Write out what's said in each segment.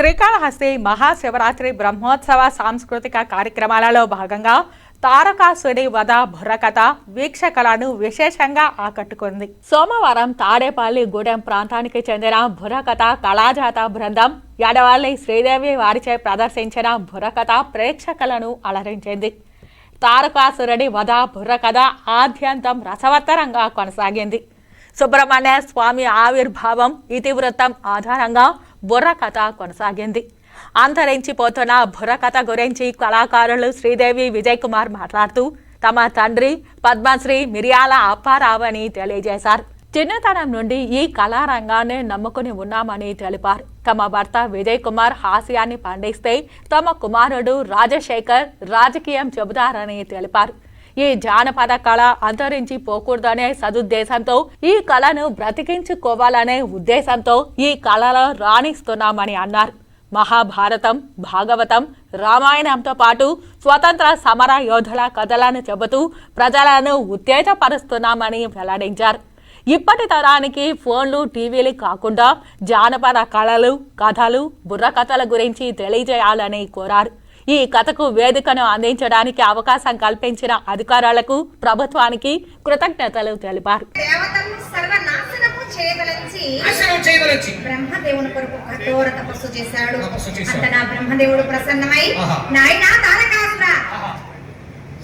శ్రీకాళహస్తి మహాశివరాత్రి బ్రహ్మోత్సవ సాంస్కృతిక కార్యక్రమాలలో భాగంగా తారకాసుడి వద బుర్రకథ వీక్షకులను విశేషంగా ఆకట్టుకుంది. సోమవారం తాడేపల్లి గూడెం ప్రాంతానికి చెందిన బుర్రకథ కళాజాత బృందం ఎడవల్లి శ్రీదేవి వారిచే ప్రదర్శించిన బుర్రకథ ప్రేక్షకులను అలరించింది. తారకాసురుడి వధ బుర్రకథ ఆద్యంతం రసవత్తరంగా కొనసాగింది. సుబ్రహ్మణ్య స్వామి ఆవిర్భావం ఇతివృత్తం ఆధారంగా బుర్రకథ కొనసాగింది. అంతరించిపోతున్న బుర్రకథ గురించి కళాకారులు శ్రీదేవి విజయ్ కుమార్ మాట్లాడుతూ తమ తండ్రి పద్మశ్రీ మిరియాల అప్పారావు అని తెలియజేశారు. చిన్నతనం నుండి ఈ కళారంగాన్ని నమ్ముకుని ఉన్నామని తెలిపారు. తమ భర్త విజయ్ కుమార్ హాస్యాన్ని పండిస్తే తమ కుమారుడు రాజశేఖర్ రాజకీయం చెబుతారని తెలిపారు. ఈ జానపద కళ అంతరించి పోకూడదనే సదుద్దేశంతో ఈ కళను బ్రతికించుకోవాలనే ఉద్దేశంతో ఈ కళలో రాణిస్తున్నామని అన్నారు. మహాభారతం భాగవతం రామాయణంతో పాటు స్వతంత్ర సమర యోధుల కథలను చెబుతూ ప్రజలను ఉత్తేజపరుస్తున్నామని వెల్లడించారు. ఇప్పటి తరానికి ఫోన్లు టీవీలు కాకుండా జానపద కళలు కథలు బుర్రకథల గురించి తెలియజేయాలని కోరారు. ఈ కథకు వేదికను అందించడానికి అవకాశం కల్పించిన అధికారులకు ప్రభుత్వానికి కృతజ్ఞతలు తెలిపారు. బ్రహ్మదేవుని కొరకు తపస్సు చేశాడు. అంతటా బ్రహ్మదేవుడు ప్రసన్నమై. నాయనా తారకాసుర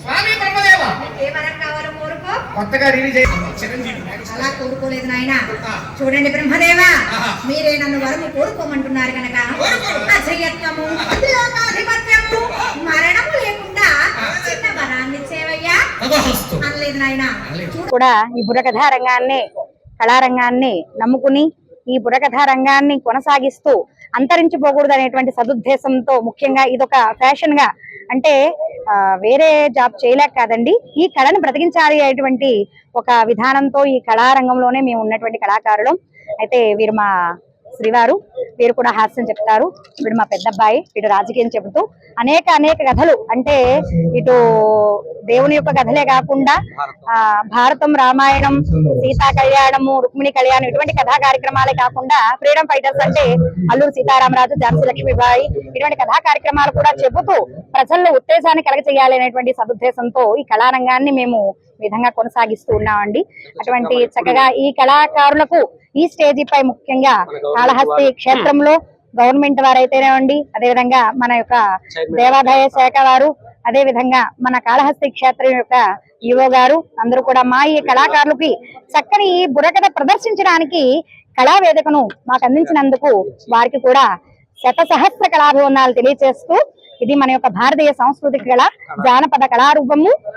స్వామి బ్రహ్మదేవ. ఏ వరం కావాలో కోరుకో? కొత్తగా రిలీజ్ అయ్యింది చిరంజీవి. అలా కోరుకోలేదు నాయన. చూడండి బ్రహ్మదేవా. మీరే నన్ను వరము కోరుకోమంటున్నారు కనుక. అజయత్వము. లోకాధిపత్యము మరణము లేకుండా చిన్న వరాన్ని ఇచ్చేవయ్యా తదహస్తు అనలేదు నాయన. అనలేదు. కూడా ఈ బుర్రకథా రంగాన్ని కళారంగాన్ని నమ్ముకుని ఈ బుర్రకథా రంగాన్ని కొనసాగిస్తూ అంతరించిపోకూడదు అనేటువంటి సదుద్దేశంతో ముఖ్యంగా ఇదొక ఫ్యాషన్గా అంటే ఆ, వేరే జాబ్ చేయలేక కాదండి ఈ కళను బ్రతికించాలి అనేటువంటి ఒక విధానంతో ఈ కళారంగంలోనే మేము ఉన్నటువంటి కళాకారులు. అయితే వీరు మా శ్రీవారు. వీరు కూడా హాస్యం చెప్తారు. వీడు మా పెద్ద అబ్బాయి వీడు రాజకీయం చెబుతూ అనేక అనేక కథలు. అంటే ఇటు దేవుని యొక్క కథలే కాకుండా ఆ భారతం రామాయణం సీతా కళ్యాణము రుక్మిణి కళ్యాణం ఇటువంటి కథా కార్యక్రమాలే కాకుండా ఫ్రీడమ్ ఫైటర్స్ అంటే అల్లూరు సీతారామరాజు ఝాన్సీ లక్ష్మీబాయి ఇటువంటి కథా కార్యక్రమాలు కూడా చెబుతూ ప్రజల్లో ఉత్తేజాన్ని కలగచేయాలి అనేటువంటి సదుద్దేశంతో ఈ కళారంగాన్ని మేము విధంగా కొనసాగిస్తూ ఉన్నామండి. అటువంటి చక్కగా ఈ కళాకారులకు ఈ స్టేజీ పై ముఖ్యంగా కాళహస్తి క్షేత్రంలో గవర్నమెంట్ వారైతేనేవ్వండి అదేవిధంగా మన యొక్క దేవాదాయ శాఖ వారు అదే విధంగా మన కాళహస్తి క్షేత్రం యొక్క ఈవో గారు అందరూ కూడా మా ఈ కళాకారులకి చక్కని బుర్రకథ ప్రదర్శించడానికి కళా వేదికను మాకు అందించినందుకు వారికి కూడా శత సహస్ర కళాభివందనాలు తెలియజేస్తూ ఇది మన యొక్క భారతీయ సాంస్కృతిక కళ జానపద కళారూపము.